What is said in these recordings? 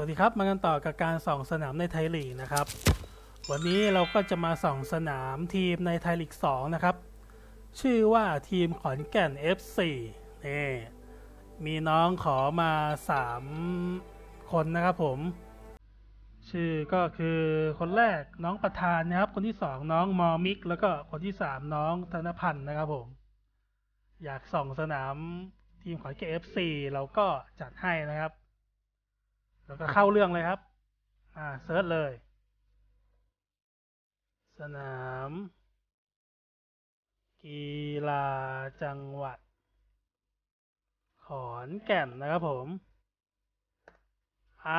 วัสดีครับ มากันต่อกับการส่องสนามในไทยลีกนะครับ วันนี้เราก็จะมาส่องสนามทีมในไทยลีก 2 นะครับ ชื่อว่าทีมขอนแก่น F4 นี่มีน้องขอมา 3 คนนะครับผม ชื่อก็คือคนแรกน้องประธานนะครับ คนที่ 2 น้องมอมิก แล้วก็คนที่ 3 น้องธนพันธ์นะครับผม อยากส่องสนามทีมขอนแก่น F4 เราก็จัดให้นะครับ แล้วก็เข้าเรื่องเลยครับ อ่าเซิร์ชเลย สนาม กีฬาจังหวัด ขอนแก่นนะครับผมไอ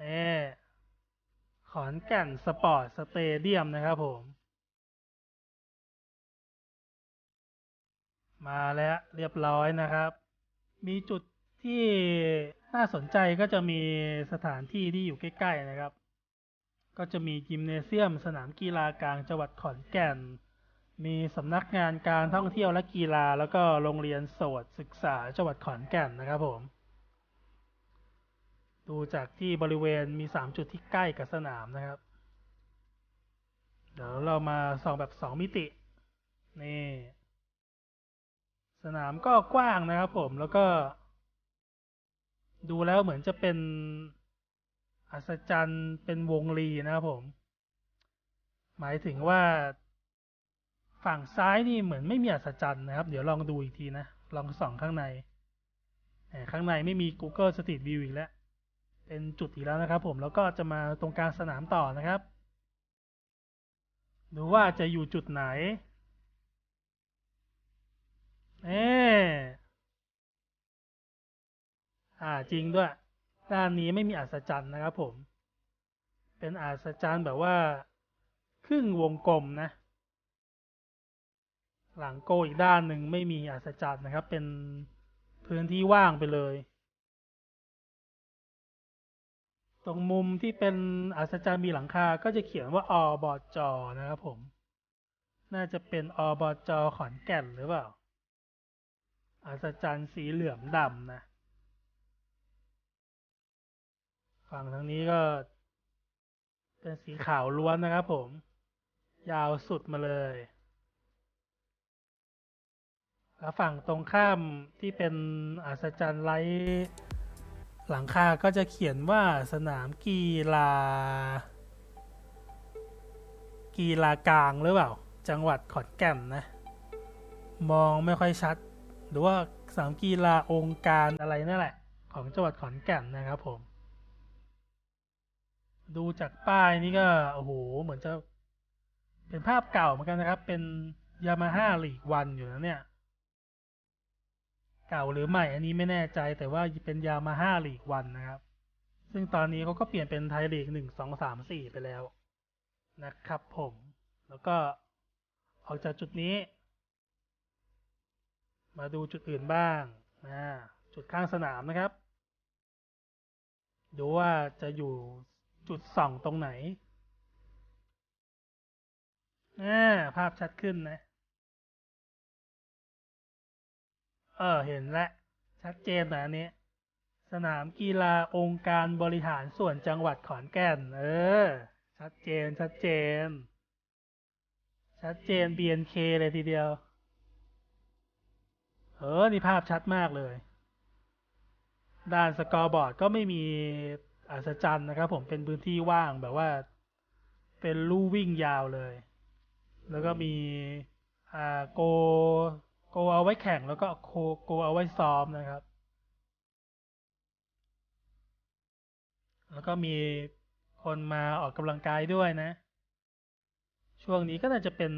นี่ขอนแก่นสปอร์ตสเตเดียมนะครับผม มาแล้วเรียบร้อยนะครับ มีจุด ที่น่าสนใจก็จะมีสถานที่ที่อยู่ใกล้ ๆ นะครับ ก็จะมียิมเนเซียม สนามกีฬากลางจังหวัดขอนแก่น มีสำนักงานการท่องเที่ยวและกีฬา แล้วก็โรงเรียนโสตศึกษาจังหวัดขอนแก่นนะครับผม ดูจากที่บริเวณมี 3 จุดที่ใกล้กับสนามนะครับ เดี๋ยวเรามาส่องแบบ 2 มิติ นี่ สนามก็กว้างนะครับผมแล้วก็ ดูแล้วเหมือนจะเป็นอัศจรรย์เป็นวงรีนะครับผม หมายถึงว่า ฝั่งซ้ายนี่เหมือนไม่มีอัศจรรย์นะครับ เดี๋ยวลองดูอีกทีนะ ลองส่องข้างในข้างในไม่มี Google Street View อีกแล้ว เป็นจุดอีกแล้วนะครับผม แล้วก็จะมาตรงกลางสนามต่อนะครับ ดูว่าจะอยู่จุดไหนเอ๊ อ่าจริงด้วย ด้านนี้ไม่มีอัศจรรย์นะครับผม เป็นอัศจรรย์แบบว่า ครึ่งวงกลมนะ หลังโกอีกด้านหนึ่งไม่มีอัศจรรย์นะครับ เป็นพื้นที่ว่างไปเลย ตรงมุมที่เป็นอัศจรรย์มีหลังคาก็จะเขียนว่าอบจนะครับผม น่าจะเป็นอบจขอนแก่นหรือเปล่าอัศจรรย์สีเหลืองดำนะ ฝั่งทางนี้ก็ เป็นสีขาวล้วนนะครับผม ยาวสุดมาเลย แล้วฝั่งตรงข้ามที่เป็นอัศจรรย์ไร้หลังคาก็จะเขียนว่าสนามกีฬา กีฬากลางหรือเปล่า จังหวัดขอนแก่นนะ มองไม่ค่อยชัด หรือว่าสนามกีฬาองค์การอะไรนั่นแหละ ของจังหวัดขอนแก่นนะครับผม ดูจากป้ายนี่ก็โอ้โหเหมือนจะ เป็นภาพเก่าเหมือนกันนะครับ เป็นยามาฮ่าลีกวันอยู่นะเนี่ย เก่าหรือใหม่ อันนี้ไม่แน่ใจแต่ว่าเป็นยามาฮ่าลีกวันนะครับ ซึ่งตอนนี้เขาก็เปลี่ยนเป็นไทยลีกหนึ่งสองสามสี่ไปแล้วนะครับผม แล้วก็ออกจากจุดนี้ มาดูจุดอื่นบ้างนะจุดข้างสนามนะครับ ดูว่าจะอยู่ จุดส่องตรงไหนอ่าภาพชัดขึ้นนะ เออ เห็นแล้ว ชัดเจนนะอันนี้ สนามกีฬาองค์การบริหารส่วนจังหวัดขอนแก่น เออ ชัดเจน ชัดเจน ชัดเจน BNK เลยทีเดียว เออ นี่ภาพชัดมากเลย ด้านสกอร์บอร์ดก็ไม่มี อัศจรรย์นะครับผมเป็นพื้นที่ว่างแบบว่า เป็นลู่วิ่งยาวเลย แล้วก็มีอ่าโกโกเอาไว้แข่งแล้วก็โคโกเอาไว้ซ้อมนะครับ แล้วก็มีคนมาออกกำลังกายด้วยนะ ช่วงนี้ก็น่าจะเป็น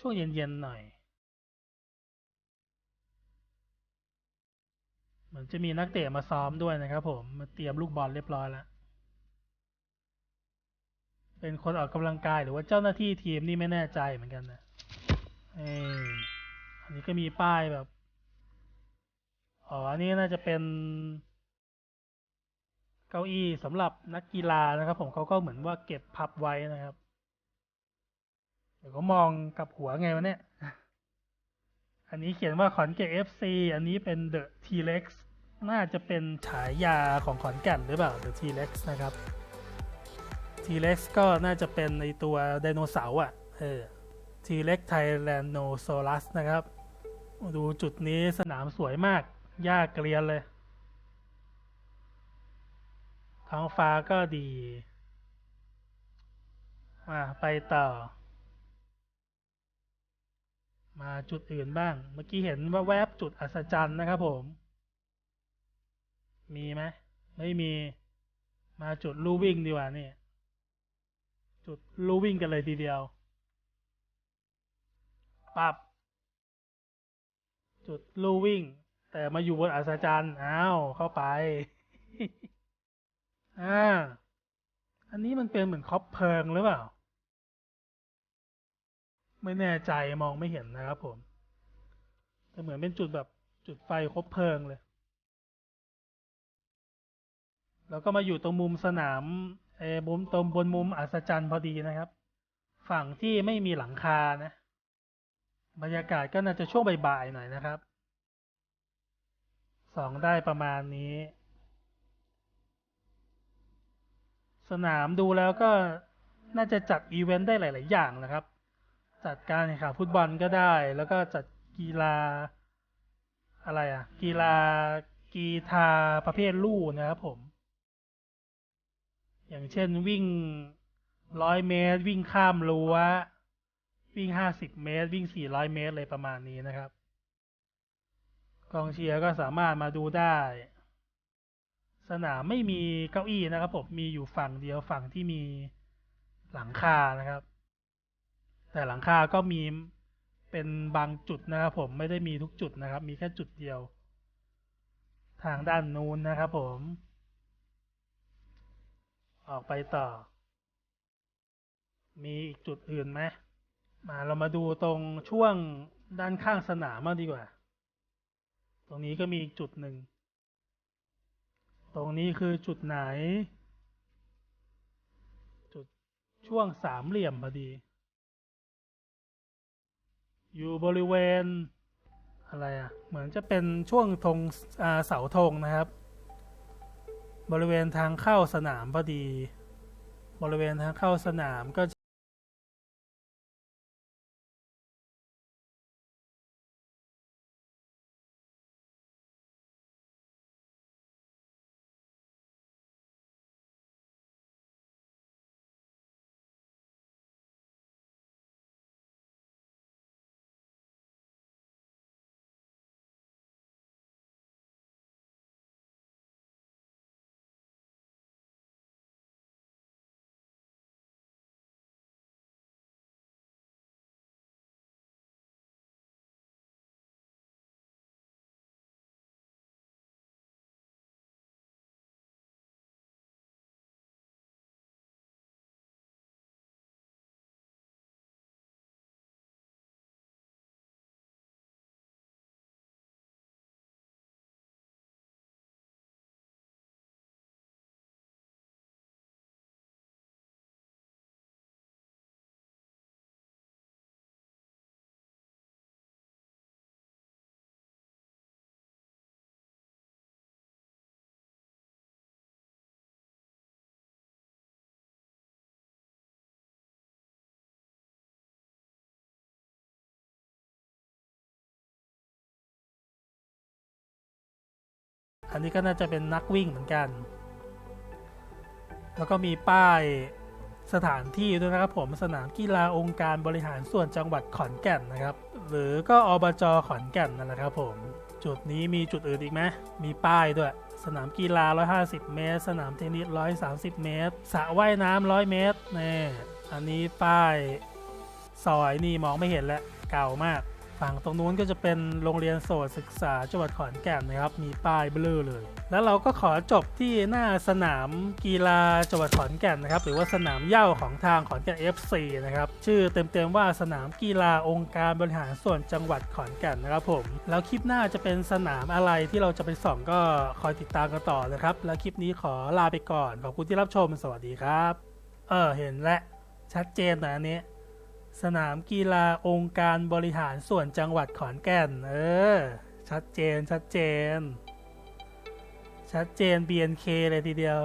ช่วงเย็นๆหน่อย เหมือนจะมีนักเตะมาซ้อมด้วยนะครับผม มาเตรียมลูกบอลเรียบร้อยแล้ว เป็นคนออกกำลังกายหรือว่าเจ้าหน้าที่ทีมนี่ไม่แน่ใจเหมือนกันนะเอออันนี้ก็มีป้ายแบบ อ๋อ อันนี้น่าจะเป็น เก้าอี้สำหรับนักกีฬานะครับ ผมเขาก็เหมือนว่าเก็บพับไว้นะครับเดี๋ยวก็มองกับหัวไงวะเนี่ย อันนี้เขียนว่าขอนแก่น FC อันนี้เป็น The T-Rex น่าจะเป็นฉายาของขอนแก่นหรือเปล่า The T-Rex นะครับ T-Rex ก็น่าจะเป็นในตัวไดโนเสาร์อะ เออ T-Rex Tyrannosaurus นะครับ ดูจุดนี้สนามสวยมาก หญ้าเกลียนเลย ท้องฟ้าก็ดีมาไปต่อ มาจุดอื่นบ้าง เมื่อกี้เห็นว่าแวบจุดอัศจรรย์นะครับผม มีไหมไม่มีมาจุดลู่วิ่งดีกว่านี่จุดลู่วิ่งกันเลยทีเดียวปับจุดลู่วิ่ง แต่มาอยู่บนอัศจรรย์อ้าวเข้าไปอ่าอันนี้มันเป็นเหมือนคอปเพลิงหรือเปล่า ไม่แน่ใจมองไม่เห็นนะครับผม แต่เหมือนเป็นจุดแบบจุดไฟคบเพลิงเลย แล้วก็มาอยู่ตรงมุมสนามเออมุมตรงบนมุมอัศจรรย์พอดีนะครับ ฝั่งที่ไม่มีหลังคานะ บรรยากาศก็น่าจะช่วงบ่ายๆหน่อยนะครับสองได้ประมาณนี้ สนามดูแล้วก็น่าจะจัดอีเวนต์ได้หลาย ๆ อย่างนะครับ จัดการแข่งขันฟุตบอลก็ได้ แล้วก็จัดกีฬา อะไรอะกีฬากีฬาประเภทลู่นะครับผม อย่างเช่นวิ่งร้อยเมตร วิ่งข้ามรั้ววิ่งห้าสิบเมตร วิ่งสี่ร้อยเมตรเลยประมาณนี้นะครับ กองเชียร์ก็สามารถมาดูได้ สนามไม่มีเก้าอี้นะครับผมมีอยู่ฝั่งเดียวฝั่งที่มีหลังคานะครับ แต่หลังคาก็มีเป็นบางจุดนะครับ ผมไม่ได้มีทุกจุดนะครับ มีแค่จุดเดียว ทางด้านนู้นนะครับผม ออกไปต่อ มีอีกจุดอื่นไหมมาเรามาดูตรงช่วงด้านข้างสนามมากดีกว่า ตรงนี้ก็มีอีกจุดหนึ่ง ตรงนี้คือจุดไหน จุดช่วงสามเหลี่ยมพอดี อยู่บริเวณอะไรอะ่ะ เหมือนจะเป็นช่วงธงเสาธงนะครับ บริเวณทางเข้าสนามพอดี บริเวณทางเข้าสนามก็ อันนี้ก็น่าจะเป็นนักวิ่งเหมือนกัน แล้วก็มีป้ายสถานที่ด้วยนะครับผมสนามกีฬาองค์การบริหารส่วนจังหวัดขอนแก่นนะครับ หรือก็อบจขอนแก่นนั่นแหละครับผมจุดนี้มีจุดอื่นอีกไหมมีป้ายด้วย สนามกีฬา 150 เมตร สนามเทนนิส 130 เมตรสระว่ายน้ำ100 เมตรนี่อันนี้ป้ายซอยนี่มองไม่เห็นแล้วเก่ามาก ฝั่งตรงนู้นก็จะเป็นโรงเรียนโสตศึกษาจังหวัดขอนแก่นนะครับ มีป้ายเบลอเลย แล้วเราก็ขอจบที่หน้าสนามกีฬาจังหวัดขอนแก่นนะครับ หรือว่าสนามเย้าของทางขอนแก่น FC นะครับ ชื่อเต็มๆว่าสนามกีฬาองค์การบริหารส่วนจังหวัดขอนแก่นนะครับผม แล้วคลิปหน้าจะเป็นสนามอะไรที่เราจะไปส่องก็คอยติดตามกันต่อนะครับ แล้วคลิปนี้ขอลาไปก่อน ขอบคุณที่รับชม สวัสดีครับ เออ เห็นและชัดเจนนะอันนี้ สนามกีฬาองค์การบริหารส่วนจังหวัดขอนแก่น เออ ชัดเจนชัดเจน ชัดเจน BNK เลยทีเดียว